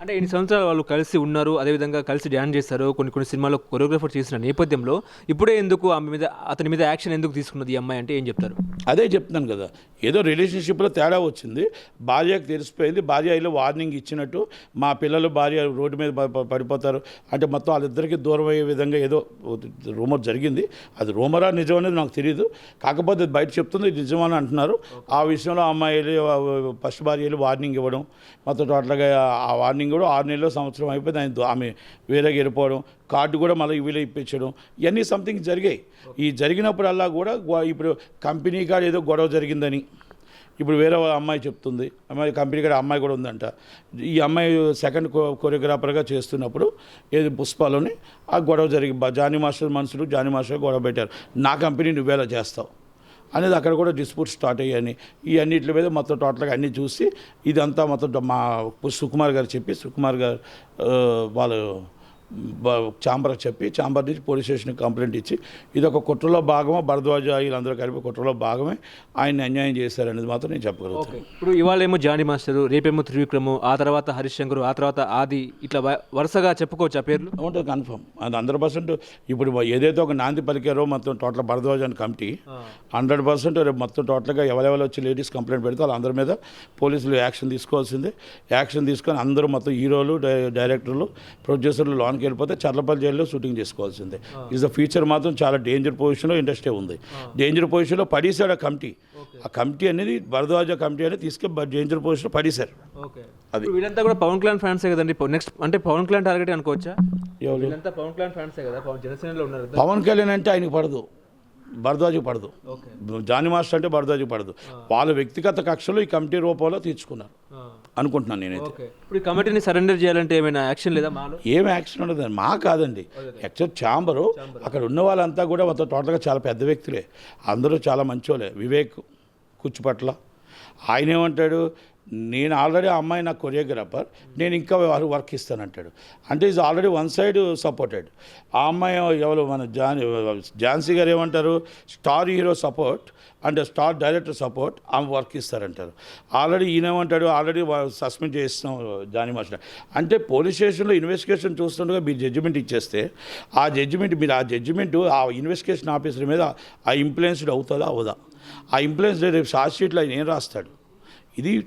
అంటే ఇన్ని సంవత్సరాలు వాళ్ళు కలిసి ఉన్నారు అదేవిధంగా కలిసి డ్యాన్స్ చేస్తారు కొన్ని కొన్ని సినిమాల్లో కొరియోగ్రాఫర్ చేసిన నేపథ్యంలో ఇప్పుడే ఎందుకు ఆమె మీద అతని మీద యాక్షన్ ఎందుకు తీసుకున్నది ఈ అమ్మాయి అంటే ఏం చెప్తారు? అదే చెప్తున్నాను కదా. ఏదో రిలేషన్షిప్లో తేడా వచ్చింది. భార్యకు తెలిసిపోయింది. భార్య ఇలా వార్నింగ్ ఇచ్చినట్టు మా పిల్లలు భార్య రోడ్డు మీద పడిపోతారు. అంటే మొత్తం వాళ్ళిద్దరికీ దూరం అయ్యే విధంగా ఏదో రూమర్ జరిగింది. అది రూమరా నిజం అనేది నాకు తెలియదు కాకపోతే బయట చెప్తుంది. ఇది నిజమని అంటున్నారు. ఆ విషయంలో అమ్మాయిలు ఫస్ట్ భార్యలు వార్నింగ్ ఇవ్వడం. మొత్తం టోటల్గా ఆ వార్నింగ్ కూడా ఆరు నెలల సంవత్సరం అయిపోయింది. ఆయన దో- ఆమె వేరేగా వెళ్ళిపోవడం కార్డు కూడా మళ్ళీ వీళ్ళు ఇప్పించడం ఇవన్నీ సంథింగ్ జరిగాయి. ఈ జరిగినప్పుడల్లా కూడా ఇప్పుడు కంపెనీ కాడ ఏదో గొడవ జరిగిందని. ఇప్పుడు వేరే వాళ్ళ అమ్మాయి చెప్తుంది. అమ్మాయి కంపెనీ కాడ అమ్మాయి కూడా ఉందంట. ఈ అమ్మాయి సెకండ్ కో కొరియోగ్రాఫర్గా చేస్తున్నప్పుడు ఏది పుష్పాలోని ఆ గొడవ జరిగి జానీ మాస్టర్ మనుషులు జానీ మాస్టర్ గొడవ పెట్టారు. నా కంపెనీ నువ్వేలా చేస్తావు? అనేది అక్కడ కూడా డిస్ప్యూట్ స్టార్ట్ అయ్యాయని. ఈ అన్నిటి మీద మొత్తం టోటల్గా అన్నీ చూసి ఇదంతా మొత్తం మా సుకుమార్ గారు చెప్పి సుకుమార్ గారు వాళ్ళు చాంబర్ చెప్పి చాంబర్ నుంచి పోలీస్ స్టేషన్కి కంప్లైంట్ ఇచ్చి ఇది ఒక కుట్రలో భాగమా? భరద్వాజ వీళ్ళందరూ కలిపి కుట్రలో భాగమే. ఆయన్ని అన్యాయం చేశారనేది మాత్రం నేను చెప్పగలుగుతాను. ఇప్పుడు ఇవాళ ఏమో జానీ మాస్టరు రేపేమో త్రివిక్రము ఆ తర్వాత హరీష్ శంకర్ ఆ తర్వాత ఆది ఇట్లా వరుసగా చెప్పుకోవచ్చు ఆ పేర్లు ఉంటుంది కన్ఫర్మ్. అది హండ్రెడ్ పర్సెంట్ ఇప్పుడు ఏదైతే ఒక నాంది పలికారో మొత్తం టోటల్ భరద్వాజ్ అని కమిటీ హండ్రెడ్ పర్సెంట్ రేపు మొత్తం టోటల్గా ఎవరెవరు వచ్చి లేడీస్ కంప్లైంట్ పెడితే వాళ్ళందరి మీద పోలీసులు యాక్షన్ తీసుకోవాల్సిందే. యాక్షన్ తీసుకొని అందరూ మొత్తం హీరోలు డై- డైరెక్టర్లు ప్రొడ్యూసర్లు లోన్కి వెళ్ళిపోతే చర్లపల్లి జైల్లో షూటింగ్ చేసుకోవాల్సిందే. ఇస్ ద ఫ్యూచర్ మాత్రం చాలా డేంజర్ పొజిషన్లో ఇండస్ట్రీ ఉంది. డేంజర్ పొజిషన్లో పడేశాడు ఆ కమిటీ. ఆ కమిటీ అనేది భరద్వాజ కమిటీ అనేది తీసుకొని డేంజర్ పొజిషన్లో పడేశారు ఓకే. అది. వీళ్ళంతా కూడా పవన్ కళ్యాణ్ ఫ్యాన్సే కదండి? నెక్స్ట్ అంటే పవన్ కళ్యాణ్ టార్గెట్ అనుకోవచ్చా? వీళ్ళంతా పవన్ కళ్యాణ్ ఫ్యాన్సే కదా? పవన్ జనసేనలో ఉన్నారు కదా. పవన్ కళ్యాణ్ అంటే ఆయనకి పడదు. భరద్వాజకి పడదు. జానీ మాస్టర్ అంటే భరద్వాజకి పడదు. వాళ్ళ వ్యక్తిగత కక్షలు ఈ కమిటీ రూపంలో తీర్చుకున్నారు. అనుకుంటున్నాను నేనైతే. ఇప్పుడు ఈ కమిటీని సరెండర్ చేయాలంటే ఏమైనా యాక్షన్ లేదా ఏం యాక్షన్ ఉండదు. మా కాదండి. యాక్చువల్ ఛాంబరు అక్కడ ఉన్న వాళ్ళంతా కూడా మొత్తం టోటల్గా చాలా పెద్ద వ్యక్తులే. అందరూ చాలా మంచోలే వివేక్ కూర్చుపట్ల ఆయన ఏమంటాడు? నేను ఆల్రెడీ ఆ అమ్మాయి నా కొరియోగ్రాఫర్ నేను ఇంకా వారు వర్క్ ఇస్తానంటాడు. అంటే is already one side supported. ఆ అమ్మాయి ఎవరు మన జాన్ ఝాన్సీ గారు ఏమంటారు? Star hero support and star director support ఆమె వర్క్ ఇస్తారంటారు. ఆల్రెడీ ఈయనేమంటాడు ఆల్రెడీ సస్పెండ్ చేస్తున్నాం జానీ మాస్టర్. అంటే పోలీస్ స్టేషన్లో ఇన్వెస్టిగేషన్ చూస్తుండగా మీరు జడ్జిమెంట్ ఇచ్చేస్తే ఆ జడ్జిమెంట్ మీరు ఆ జడ్జిమెంట్ ఆ ఇన్వెస్టిగేషన్ ఆఫీసర్ మీద ఆ ఇంప్లుయెన్స్డ్ అవుతుందా? అవదా ఆ ఇంప్లుయెన్స్ రేపు షార్ట్ షీట్లో ఆయన ఏం రాస్తాడు? ఇది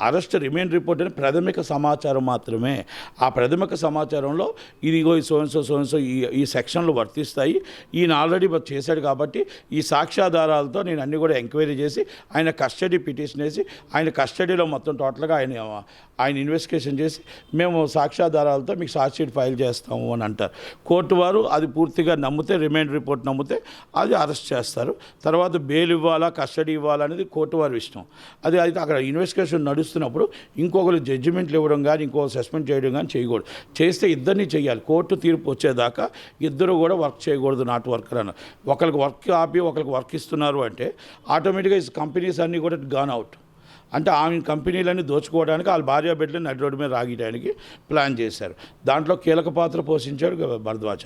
అరెస్ట్ రిమైండ్ రిపోర్ట్ అని ప్రాథమిక సమాచారం మాత్రమే. ఆ ప్రాథమిక సమాచారంలో ఇదిగో ఈ సోన్సో సోన్సో ఈ ఈ సెక్షన్లు వర్తిస్తాయి. ఈయన ఆల్రెడీ చేశాడు కాబట్టి ఈ సాక్ష్యాధారాలతో నేను అన్ని కూడా ఎంక్వైరీ చేసి ఆయన కస్టడీ పిటిషన్ వేసి ఆయన కస్టడీలో మొత్తం టోటల్గా ఆయన ఆయన ఇన్వెస్టిగేషన్ చేసి మేము సాక్ష్యాధారాలతో మీకు షీట్ ఫైల్ చేస్తాము అని అంటారు. కోర్టు వారు అది పూర్తిగా నమ్మితే రిమైండ్ రిపోర్ట్ నమ్మితే అది అరెస్ట్ చేస్తారు. తర్వాత బెయిల్ ఇవ్వాలా కస్టడీ ఇవ్వాలా అనేది కోర్టు వారి ఇష్టం. అది అయితే అక్కడ ఇన్వెస్టిగేషన్ నడుస్తున్నప్పుడు ఇంకొకరు జడ్జిమెంట్లు ఇవ్వడం కానీ ఇంకొకరు సస్పెండ్ చేయడం కానీ చేయకూడదు. చేస్తే ఇద్దరిని చేయాలి. కోర్టు తీర్పు వచ్చేదాకా ఇద్దరు కూడా వర్క్ చేయకూడదు నాట్ వర్కర్ అని ఒకరికి వర్క్ ఆపి ఒకరికి వర్క్ ఇస్తున్నారు అంటే ఆటోమేటిక్గా ఈ కంపెనీస్ అన్నీ కూడా గాన్ అవుట్ అంటే ఆమె కంపెనీలన్నీ దోచుకోవడానికి వాళ్ళ భార్య బిడ్డలు నడి రోడ్డు మీద రాగేయడానికి ప్లాన్ చేశారు. దాంట్లో కీలక పాత్ర పోషించాడు భరద్వాజ.